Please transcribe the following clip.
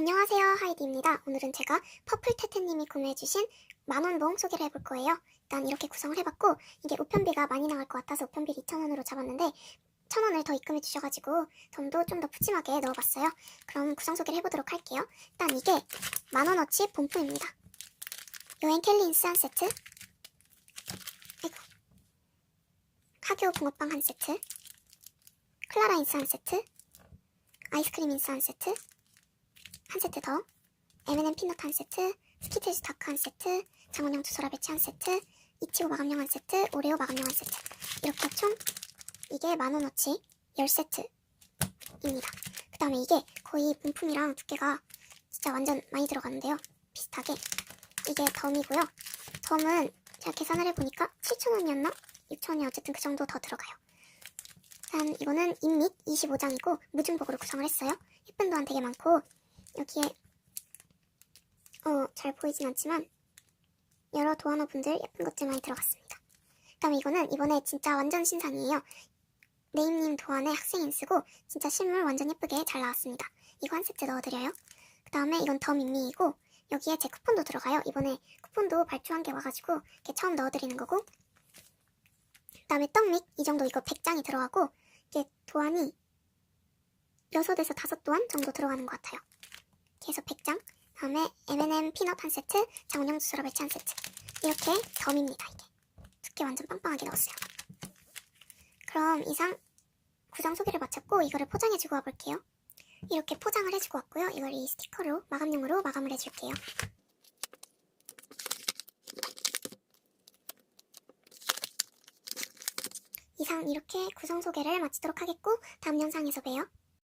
안녕하세요 하이디입니다. 오늘은 제가 퍼플테테님이 구매해주신 만원봉 소개를 해볼 거예요. 일단 이렇게 구성을 해봤고 이게 우편비가 많이 나갈 것 같아서 우편비를 2,000원으로 잡았는데 1,000원을 더 입금해 주셔가지고 덤도 좀 더 푸짐하게 넣어봤어요. 그럼 구성 소개를 해보도록 할게요. 일단 이게 만원어치 본품입니다. 여행 켈리 인스 한 세트 아이고 카교 붕어빵 한 세트 클라라 인스 한 세트 아이스크림 인스 한 세트 한 세트 더. M&M 피넛 한 세트 스키틀즈 다크 한 세트 장원영 두소라 배치 한 세트 이치고 마감용 한 세트 오레오 마감용 한 세트. 이렇게 총 이게 만원어치 10세트입니다. 그 다음에 이게 거의 본품이랑 두께가 진짜 완전 많이 들어가는데요. 비슷하게. 이게 덤이고요. 덤은 제가 계산을 해보니까 7,000원이었나? 6,000원이 어쨌든 그 정도 더 들어가요. 일단 이거는 인밑 25장이고 무중복으로 구성을 했어요. 예쁜 도안 되게 많고 여기에 어, 잘 보이진 않지만 여러 도안어 분들 예쁜 것들 많이 들어갔습니다. 그다음에 이거는 이번에 진짜 완전 신상이에요. 네임님 도안에 학생 인 쓰고 진짜 실물 완전 예쁘게 잘 나왔습니다. 이거 한 세트 넣어드려요. 그 다음에 이건 더 밋미이고 여기에 제 쿠폰도 들어가요. 이번에 쿠폰도 발주한 게 와가지고 이렇게 처음 넣어드리는 거고 그 다음에 떡믹 이 정도 이거 100장이 들어가고 이게 도안이 6에서 5도안 정도 들어가는 것 같아요. 계속 100장 다음에 M&M 피넛 한 세트 장원영 수수라 배치 한 세트. 이렇게 덤입니다 이게. 두께 완전 빵빵하게 넣었어요. 그럼 이상 구성 소개를 마쳤고 이거를 포장해주고 와볼게요. 이렇게 포장을 해주고 왔고요. 이걸 이 스티커로 마감용으로 마감을 해줄게요. 이상 이렇게 구성 소개를 마치도록 하겠고 다음 영상에서 봬요